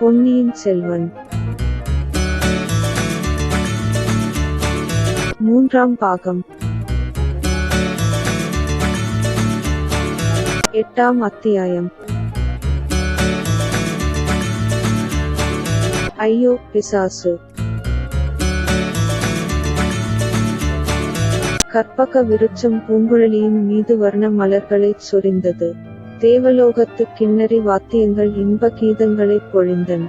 பொன்னியின் செல்வன். மூன்றாம் பாகம். எட்டாம் அத்தியாயம். ஐயோ பிசாசு. கற்பக விருட்சம் பூங்குழலியின் மீது வர்ண மலர்களைச் சொரிந்தது. தேவலோகத்து கிண்ணறி வாத்தியங்கள் இன்ப கீதங்களைப் பொழிந்தன.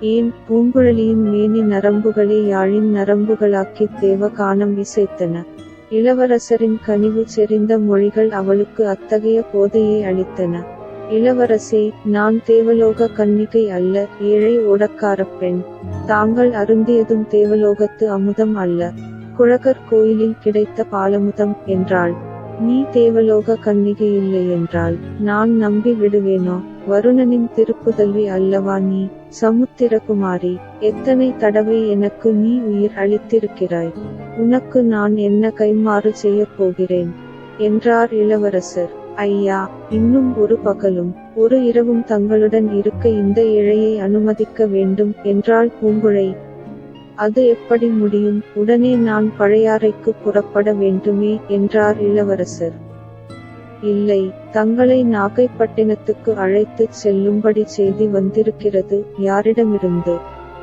ஏன்? பூங்குழலியின் மேனி நரம்புகளே யாழின் நரம்புகளாக்கித் தேவகானம் இசைத்தன. இளவரசரின் கனிவு செறிந்த மொழிகள் அவளுக்கு அத்தகைய போதையை அளித்தன. இளவரசே நான் தேவலோக கன்னிகை அல்ல ஏழை ஓடக்காரப் பெண். தாங்கள் அருந்தியதும் தேவலோகத்து அமுதம் அல்ல. குழகர் கோயிலில் கிடைத்த பாலமுதம் என்றாள். நீ தேவலோக கன்னிகை இல்லை என்றால் நான் நம்பி விடுவேனோ? வருணனின் திருப்புதல்வி அல்லவா நீ? சமுத்திரகுமாரி எத்தனை தடவை எனக்கு நீ உயிர் அளித்திருக்கிறாய்? உனக்கு நான் என்ன கைமாறு செய்யப் போகிறேன்? என்றார் இளவரசர். ஐயா இன்னும் ஒரு பகலும் ஒரு இரவும் தங்களுடன் இருக்க இந்த இழையை அனுமதிக்க வேண்டும் என்றாள் பூங்குழை அது எப்படி முடியும்? உடனே நான் பழையாறைக்கு புறப்பட வேண்டுமே என்றார் இளவரசர். இல்லை தங்களை நாகைப்பட்டினத்துக்கு அழைத்துச் செல்லும்படி செய்தி வந்திருக்கிறது யாரிடமிருந்து?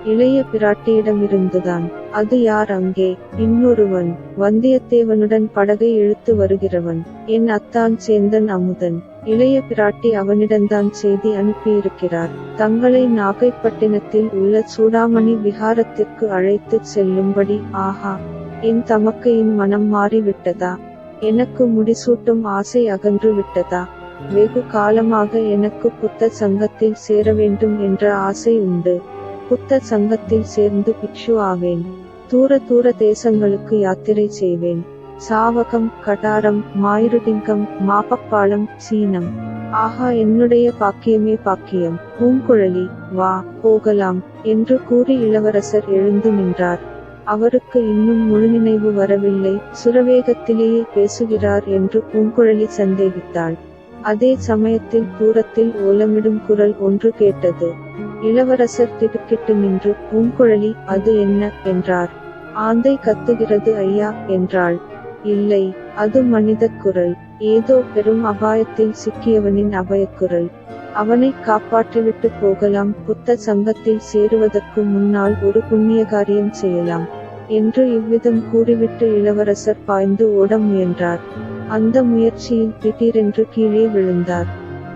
இளைய பிராட்டியிடமிருந்துதான். அது யார் அங்கே? இன்னொருவன் வந்தியத்தேவனுடன் படகை இழுத்து வருகிறவன். என் அத்தான் சேந்தன் அமுதன். இளைய பிராட்டி அவனிடம்தான் செய்தி அனுப்பியிருக்கிறார். தங்களை நாகைப்பட்டினத்தில் உள்ள சூடாமணி விஹாரத்திற்கு அழைத்துச் செல்லும்படி ஆஹா. என் தமக்கையின் மனம் மாறிவிட்டதா? எனக்கு முடிசூட்டும் ஆசை அகன்று விட்டதா? வெகு காலமாக எனக்கு புத்த சங்கத்தில் சேர வேண்டும் என்ற ஆசை உண்டு. புத்த சங்கத்தில் சேர்ந்து பிக்ஷு ஆவேன். தூர தூர தேசங்களுக்கு யாத்திரை செய்வேன். சாவகம் கடாரம் மாயிருடிங்கம் மாப்பப்பாளம் சீனம். ஆஹா என்னுடைய பாக்கியமே பாக்கியம். பூங்குழலி வா போகலாம் என்று கூறி இளவரசர் எழுந்து நின்றார். அவருக்கு இன்னும் முழுநினைவு வரவில்லை. சுரவேகத்திலேயே பேசுகிறார் என்று பூங்குழலி சந்தேகித்தாள். அதே சமயத்தில் தூரத்தில் ஓலமிடும் குரல் ஒன்று கேட்டது. இளவரசர் திடுக்கிட்டு நின்று பூங்குழலி அது என்ன என்றார். ஆந்தை கத்துகிறது ஐயா என்றாள். இல்லை அது மனிதக் குரல். ஏதோ பெரும் அபாயத்தில் சிக்கியவனின் அபயக்குரல் அவனை காப்பாற்றிவிட்டு போகலாம் புத்த சங்கத்தில் சேருவதற்கு முன்னால் ஒரு புண்ணிய காரியம் செய்யலாம் என்று இவ்விதம் கூறிவிட்டு இளவரசர் பாய்ந்து ஓட முயன்றார். அந்த முயற்சியில் திடீரென்று கீழே விழுந்தார்.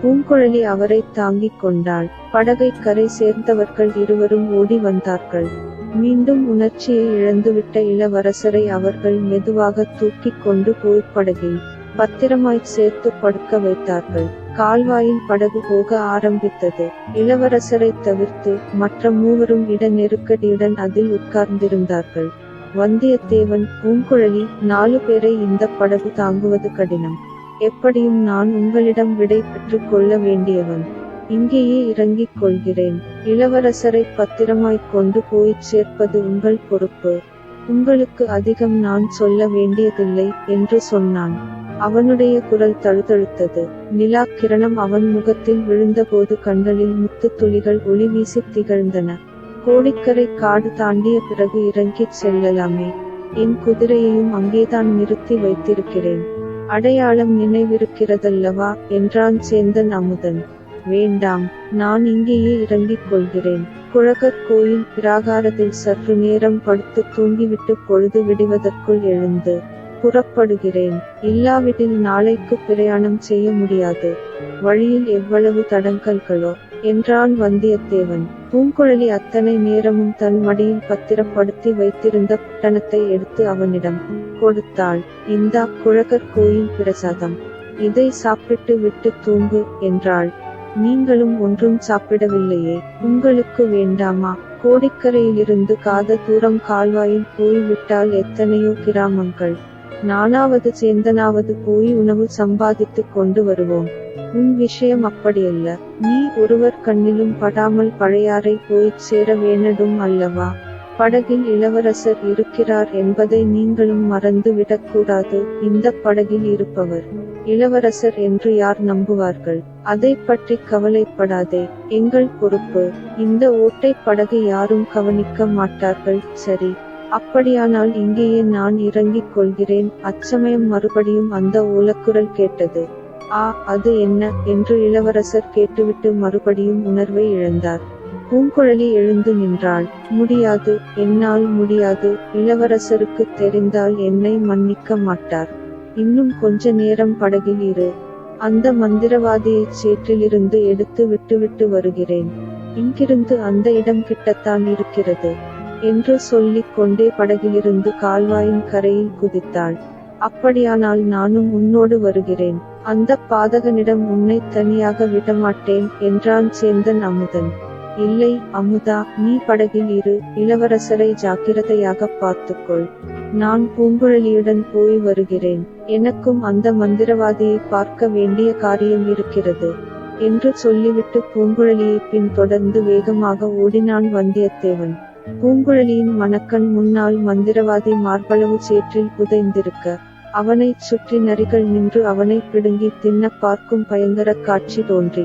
பூங்குழலி அவரை தாங்கிக் கொண்டாள். படகைக் கரை சேர்ந்தவர்கள் இருவரும் ஓடி வந்தார்கள். மீண்டும் உணர்ச்சியை இழந்துவிட்ட இளவரசரை அவர்கள் மெதுவாக தூக்கிக் கொண்டு போய் படகில் பத்திரமாய் சேர்த்து படுக்க வைத்தார்கள். கால்வாயில் படகு போக ஆரம்பித்தது. இளவரசரை தவிர்த்து மற்ற மூவரும் இட நெருக்கடியுடன் அதில் உட்கார்ந்திருந்தார்கள். வந்தியத்தேவன் பூங்குழலி நாலு பேரை இந்த படகு தாங்குவது கடினம். எப்படியும் நான் உங்களிடம் விடை பெற்றுக் கொள்ள வேண்டியவன். இங்கேயே இறங்கிக் கொள்கிறேன். இளவரசரை பத்திரமாய்க் கொண்டு போய்ச் சேர்ப்பது உங்கள் பொறுப்பு. உங்களுக்கு அதிகம் நான் சொல்ல வேண்டியதில்லை என்று சொன்னான். அவனுடைய குரல் தழுதழுத்தது. நிலா கிரணம் அவன் முகத்தில் விழுந்தபோது கண்களில் முத்துத் துளிகள் ஒளி வீசித் திகழ்ந்தன. கோடிக்கரை காடு தாண்டிய பிறகு இறங்கிச் செல்லலாமே. என் குதிரையையும் அங்கேதான் நிறுத்தி வைத்திருக்கிறேன். அடையாளம் நினைவிருக்கிறதல்லவா? என்றான் சேந்தன் அமுதன். வேண்டாம் நான் இங்கேயே இறங்கிக் கொள்கிறேன். குழகர் கோயில் பிராகாரத்தில் சற்று நேரம் படுத்து தூங்கிவிட்டு பொழுது விடுவதற்குள் எழுந்து புறப்படுகிறேன். இல்லாவிடில் நாளைக்கு பிரயாணம் செய்ய முடியாது. வழியில் எவ்வளவு தடங்கல்களோ என்றான் வந்தியத்தேவன். பூங்குழலி அத்தனை நேரமும் தன் மடியில் பத்திரப்படுத்தி வைத்திருந்த பட்டணத்தை எடுத்து அவனிடம் கொடுத்தாள் இந்தா குழகர் கோயில் பிரசாதம். இதை சாப்பிட்டு விட்டு தூங்கு என்றாள். நீங்களும் ஒன்றும் சாப்பிடவில்லையே. உங்களுக்கு வேண்டாமா? கோடிக்கரையிலிருந்து காத தூரம் கால்வாயில் போய்விட்டால் எத்தனையோ கிராமங்கள். நானாவது சேந்தனாவது போய் உணவு சம்பாதித்துக் கொண்டு வருவோம். உன் விஷயம் அப்படியல்ல. நீ ஒருவர் கண்ணிலும் படாமல் பழையாறை போய்ச் சேர வேணடும் அல்லவா? படகில் இளவரசர் இருக்கிறார் என்பதை நீங்களும் மறந்து விடக்கூடாது இந்த படகில் இருப்பவர் இளவரசர் என்று யார் நம்புவார்கள்? அதை பற்றி கவலைப்படாதே. எங்கள் பொறுப்பு இந்த ஓட்டை படகு யாரும் கவனிக்க மாட்டார்கள். சரி அப்படியானால் இங்கேயே நான் இறங்கிக் கொள்கிறேன். அச்சமயம் மறுபடியும் அந்த ஓலக்குரல் கேட்டது. ஆ அது என்ன? என்று இளவரசர் கேட்டுவிட்டு மறுபடியும் உணர்வை இழந்தார். பூங்குழலி எழுந்து நின்றாள். முடியாது என்னால் முடியாது இளவரசருக்கு தெரிந்தால் என்னை மன்னிக்க மாட்டார். இன்னும் கொஞ்ச நேரம் படகில் இரு. அந்த மந்திரவாதியை சேற்றிலிருந்து எடுத்து விட்டுவிட்டு வருகிறேன். இங்கிருந்து அந்த இடம் கிட்டத்தான் இருக்கிறது என்று சொல்லிக் கொண்டே படகிலிருந்து கால்வாயின் கரையில் குதித்தாள். அப்படியானால் நானும் உன்னோடு வருகிறேன். அந்த பாதகனிடம் உன்னை தனியாக விடமாட்டேன் என்றான் சேந்தன் அமுதன். இல்லை அமுதா நீ படகில் இரு இளவரசரை ஜாக்கிரதையாக பார்த்துக்கொள். நான் பூங்குழலியுடன் போய் வருகிறேன். எனக்கும் அந்த மந்திரவாதியை பார்க்க வேண்டிய காரியம் இருக்கிறது என்று சொல்லிவிட்டு பூங்குழலியை பின்தொடர்ந்து வேகமாக ஓடினான் வந்தியத்தேவன். பூங்குழலியின் மணக்கண் முன்னால் மந்திரவாதி மார்பளவு சேற்றில் புதைந்திருக்க அவனைச் சுற்றி நரிகள் நின்று அவனை பிடுங்கி தின்ன பார்க்கும் பயங்கர காட்சி தோன்றி.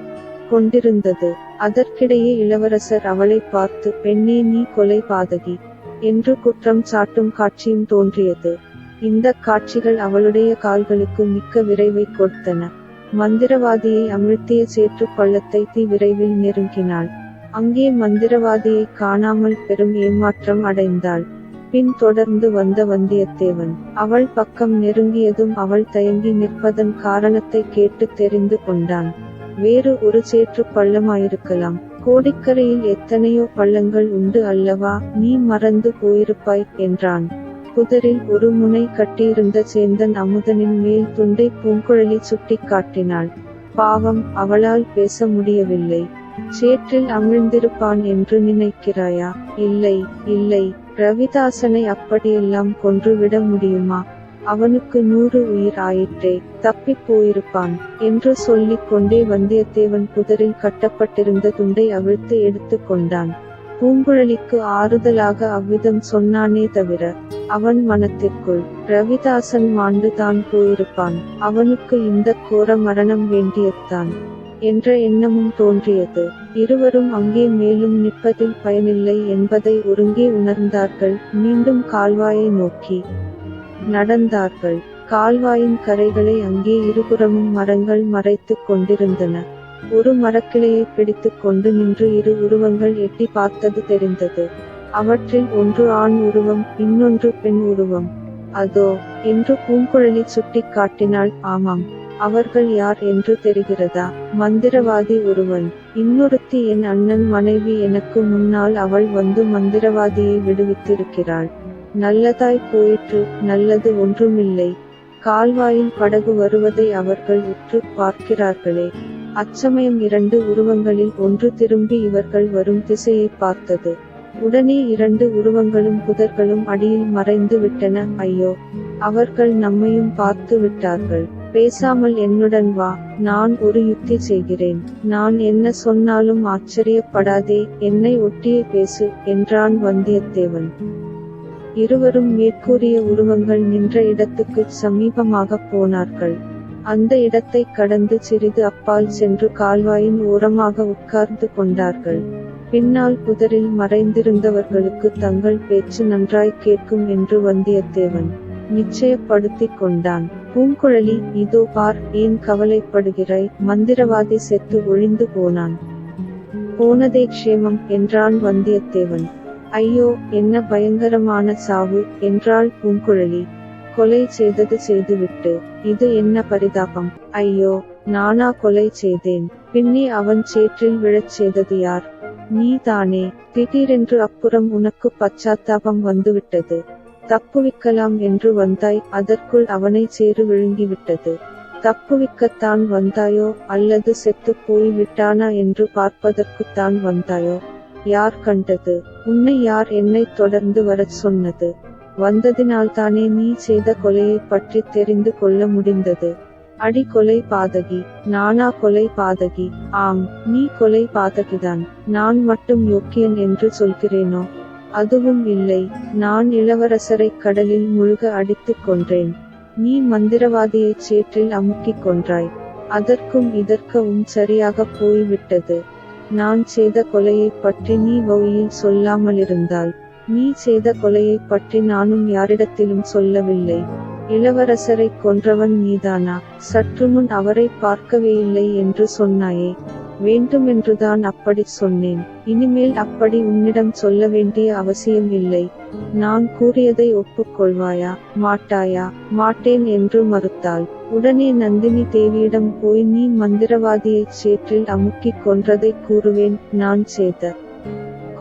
கொண்டிருந்தது. அதற்கிடையே இளவரசர் அவளை பார்த்து பெண்ணே நீ கொலை பாதகி என்று குற்றம் சாட்டும் காட்சியும் தோன்றியது. இந்த காட்சிகள் அவளுடைய கால்களுக்கு மிக்க விரைவை கொடுத்தன. மந்திரவாதியை அமிழ்த்திய சேற்று பள்ளத்தை தீ விரைவில் நெருங்கினாள். அங்கே மந்திரவாதியை காணாமல் பெரும் ஏமாற்றம் அடைந்தாள். பின் தொடர்ந்து வந்த வந்தியத்தேவன் அவள் பக்கம் நெருங்கியதும் அவள் தயங்கி நிற்பதன் காரணத்தை கேட்டு தெரிந்து கொண்டான். வேறு ஒரு சேற்று பள்ளமாயிருக்கலாம். கோடிக்கரையில் எத்தனையோ பள்ளங்கள் உண்டு அல்லவா நீ மறந்து போயிருப்பாய் என்றான். புதரில் ஒரு முனை கட்டியிருந்த சேந்தன் அமுதனின் மேல் துண்டை பூங்குழலி சுட்டி காட்டினாள். பாவம் அவளால் பேச முடியவில்லை. சேற்றில் அமிழ்ந்திருப்பான் என்று நினைக்கிறாயா? இல்லை இல்லை. ரவிதாசனை அப்படியெல்லாம் கொன்றுவிட முடியுமா? அவனுக்கு நூறு உயிர் ஆயிற்றே தப்பிப் போயிருப்பான் என்று சொல்லிக் கொண்டே வந்தியத்தேவன் புதரில் கட்டப்பட்டிருந்த துண்டை அவிழ்த்து எடுத்து கொண்டான். பூங்குழலிக்கு ஆறுதலாக அவ்விதம் சொன்னானே தவிர அவன் மனத்திற்குள் ரவிதாசன் மாண்டு தான் போயிருப்பான் அவனுக்கு இந்த கோர மரணம் வேண்டியதுதான் என்ற எண்ணமும் தோன்றியது. இருவரும் அங்கே மேலும் நிற்பதில் பயனில்லை என்பதை ஒருங்கே உணர்ந்தார்கள் மீண்டும் கால்வாயை நோக்கி. நடந்தார்கள். கால்வாயின் கரைகளை அங்கே இருபுறமும் மரங்கள் மறைத்துக் கொண்டிருந்தன. ஒரு மரக்கிளையை பிடித்துக் கொண்டு நின்று இரு உருவங்கள் எட்டி பார்த்தது தெரிந்தது. அவற்றில் ஒன்று ஆண் உருவம் இன்னொன்று பெண் உருவம். அதோ என்று பூங்குழலி சுட்டிக் காட்டினாள். ஆமாம் அவர்கள் யார் என்று தெரிகிறதா? மந்திரவாதி ஒருவன். இன்னொருத்தி என் அண்ணன் மனைவி எனக்கு முன்னால் அவள் வந்து மந்திரவாதியை விடுவித்திருக்கிறாள். நல்லதாய் போயிற்று நல்லது ஒன்றுமில்லை. கால்வாயில் படகு வருவதை அவர்கள் உற்று பார்க்கிறார்களே. அச்சமயம் இரண்டு உருவங்களில் ஒன்று திரும்பி இவர்கள் வரும் திசையை பார்த்தது. உடனே இரண்டு உருவங்களும் புதர்களும் அடியில் மறைந்து விட்டன. ஐயோ அவர்கள் நம்மையும் பார்த்து விட்டார்கள். பேசாமல் என்னுடன் வா நான் ஒரு யுக்தி செய்கிறேன். நான் என்ன சொன்னாலும் ஆச்சரியப்படாதே என்னை ஒட்டியே பேசு என்றான் வந்தியத்தேவன். இருவரும் மேற்கூறிய உருவங்கள் நின்ற இடத்துக்குச் சமீபமாகப் போனார்கள். அந்த இடத்தைக் கடந்து சிறிது அப்பால் சென்று கால்வாயின் ஓரமாக உட்கார்ந்து கொண்டார்கள். பின்னால் புதரில் மறைந்திருந்தவர்களுக்கு தங்கள் பேச்சு நன்றாய் கேட்கும் என்று வந்தியத்தேவன் நிச்சயப்படுத்திக் கொண்டான். பூங்குழலி இதோ பார் ஏன் கவலைப்படுகிறாய்? மந்திரவாதி செத்து ஒழிந்து போனான். போனதே க்ஷேமம் என்றான் வந்தியத்தேவன். ஐயோ என்ன பயங்கரமான சாவு என்றாள் பூங்குழலி கொலை செய்தது செய்துவிட்டு இது என்ன பரிதாபம்? ஐயோ நானா கொலை செய்தேன். பின்னே அவன் சேற்றில் விழச் செய்தது யார்? நீ தானே. திடீரென்று அப்புறம் உனக்கு பச்சாத்தாபம் வந்துவிட்டது. தப்புவிக்கலாம் என்று வந்தாய் அதற்குள் அவனை சேறு விழுங்கிவிட்டது. தப்புவிக்கத்தான் வந்தாயோ அல்லது செத்துப் போய் விட்டானா என்று பார்ப்பதற்குத்தான் வந்தாயோ? யார் கண்டது? உன்னை யார் என்னை தொடர்ந்து வரச் சொன்னது? வந்ததினால்தானே நீ செய்த கொலையை பற்றி தெரிந்து கொள்ள முடிந்தது. அடி கொலை பாதகி நானா கொலை பாதகி. ஆம் நீ கொலை பாதகிதான். நான் மட்டும் யோக்கியன் என்று சொல்கிறேனோ? அதுவும் இல்லை. நான் இளவரசரை கடலில் முழுக அடித்துக் கொன்றேன். நீ மந்திரவாதியைச் சேற்றில் அமுக்கிக் கொன்றாய். அதற்கும் இதற்கும் சரியாக போய்விட்டது. நான் செய்த கொலையைப் பற்றி நீ வழியில் சொல்லாமலிருந்தால் நீ செய்த கொலையைப் பற்றி நானும் யாரிடத்திலும் சொல்லவில்லை. இளவரசரைக் கொன்றவன் நீதானா? சற்றுமுன் அவரை பார்க்கவேயில்லை என்று சொன்னாயே. வேண்டுமென்றுதான் அப்படி சொன்னேன். இனிமேல் அப்படி உன்னிடம் சொல்ல வேண்டிய அவசியம் இல்லை. நான் கூறியதை ஒப்புக்கொள்வாயா? மாட்டாயா? மாட்டேன் என்று மறுத்தாள். உடனே நந்தினி தேவியிடம் போய் நீ மந்திரவாதியைச் சேற்றில் அமுக்கிக் கொன்றதை கூறுவேன் நான் செய்த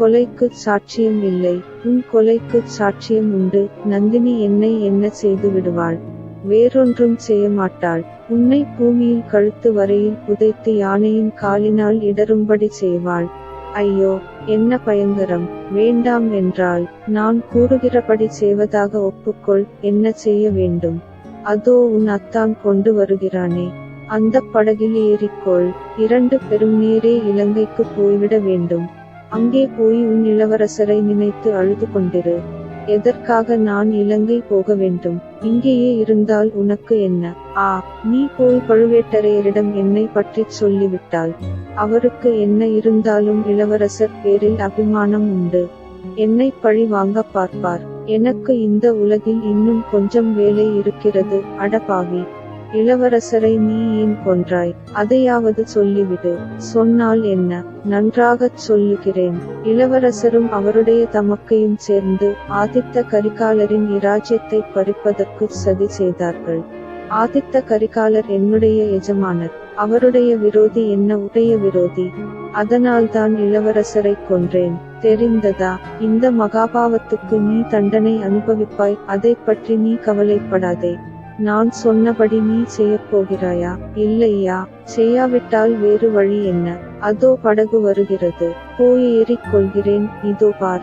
கொலைக்கு சாட்சியம் இல்லை. உன் கொலைக்கு சாட்சியம் உண்டு. நந்தினி என்னை என்ன செய்து விடுவாள்? வேறொன்றும் செய்ய மாட்டாள். உன்னை பூமியில் கழுத்து வரையில் புதைத்து யானையின் காலினால் இடரும்படி செய்வாள். ஐயோ என்ன பயங்கரம். வேண்டாம் என்றால் நான் கூறுகிறபடி செய்வதாக ஒப்புக்கொள். என்ன செய்ய வேண்டும்? அதோ உன் அத்தான் கொண்டு வருகிறானே. அந்த படகில் ஏறிக்கொள். இரண்டு பெரும் நேரே இலங்கைக்கு போய்விட வேண்டும். அங்கே போய் உன் இளவரசரை நினைத்து அழுது கொண்டிரு. எதற்காக நான் இலங்கை போக வேண்டும்? இங்கேயே இருந்தால் உனக்கு என்ன? ஆ நீ போய் பழுவேட்டரையரிடம் என்னை பற்றிச் சொல்லிவிட்டால் அவருக்கு என்ன இருந்தாலும் இளவரசர் பேரில் அபிமானம் உண்டு. என்னை பழி வாங்க பார்ப்பார். எனக்கு இந்த உலகில் இன்னும் கொஞ்சம் வேலை இருக்கிறது அடபாவி இளவரசரை நீ ஏன் கொன்றாய்? அதையாவது சொல்லிவிடு. சொன்னால் என்ன? நன்றாகச் சொல்லுகிறேன். இளவரசரும் அவருடைய தமக்கையும் சேர்ந்து ஆதித்த கரிகாலரின் இராஜ்யத்தை பறிப்பதற்கு சதி செய்தார்கள். ஆதித்த கரிகாலர் என்னுடைய எஜமானர். அவருடைய விரோதி என்ன உடைய விரோதி? அதனால்தான் இளவரசரை கொன்றேன். தெரிந்ததா? இந்த மகாபாவத்துக்கு நீ தண்டனை அனுபவிப்பாய். அதை பற்றி நீ கவலைப்படாதே. நான் சொன்னபடி நீ செய்யப் போகிறாயா? இல்லையா? செய்யாவிட்டால் வேறு வழி என்ன? அதோ படகு வருகிறது. போய் ஏறிக் கொள்கிறேன். இதோ பார்.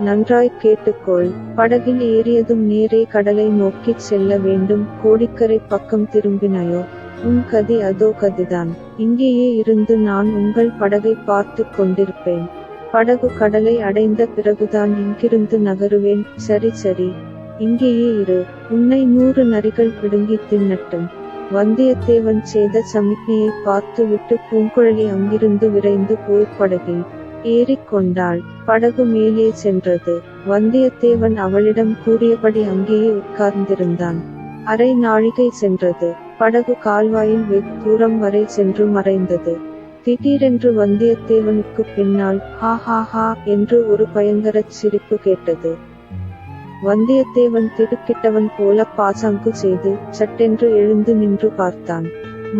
நன்றாய் கேட்டுக்கொள். படகில் ஏறியதும் நேரே கடலை நோக்கிச் செல்ல வேண்டும். கோடிக்கரை பக்கம் திரும்பினாயோ? உன் கதி அதோ கதிதான். இங்கேயே இருந்து நான் உங்கள் படகை பார்த்து கொண்டிருப்பேன். படகு கடலை அடைந்த பிறகுதான் இங்கிருந்து நகருவேன். சரி சரி. இங்கேயே இரு. உன்னை நூறு நரிகள் பிடுங்கி தின்னட்டும். வந்தியத்தேவன் செய்த சமிக்ஞையை பார்த்து விட்டு பூங்குழலி அங்கிருந்து விரைந்து போய் படகில் ஏறிக்கொண்டாள் படகு மேலே சென்றது. வந்தியத்தேவன் அவளிடம் கூறியபடி அங்கேயே உட்கார்ந்திருந்தான். அரை நாழிகை சென்றது. படகு கால்வாயில் வெகு தூரம் வரை சென்று மறைந்தது. திடீரென்று வந்தியத்தேவனுக்கு பின்னால் ஹா ஹா ஹா என்று ஒரு பயங்கரச் சிரிப்பு கேட்டது. வந்தியத்தேவன் திடுக்கிட்டவன் போல பாசாங்கு செய்து சட்டென்று எழுந்து நின்று பார்த்தான்.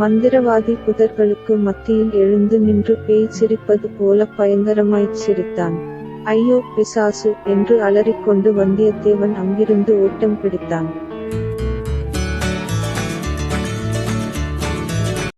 மந்திரவாதி புதர்களுக்கு மத்தியில் எழுந்து நின்று பேய் சிரிப்பது போல பயங்கரமாய்ச் சிரித்தான். ஐயோ பிசாசு என்று அலறிக்கொண்டு வந்தியத்தேவன் அங்கிருந்து ஓட்டம் பிடித்தான்.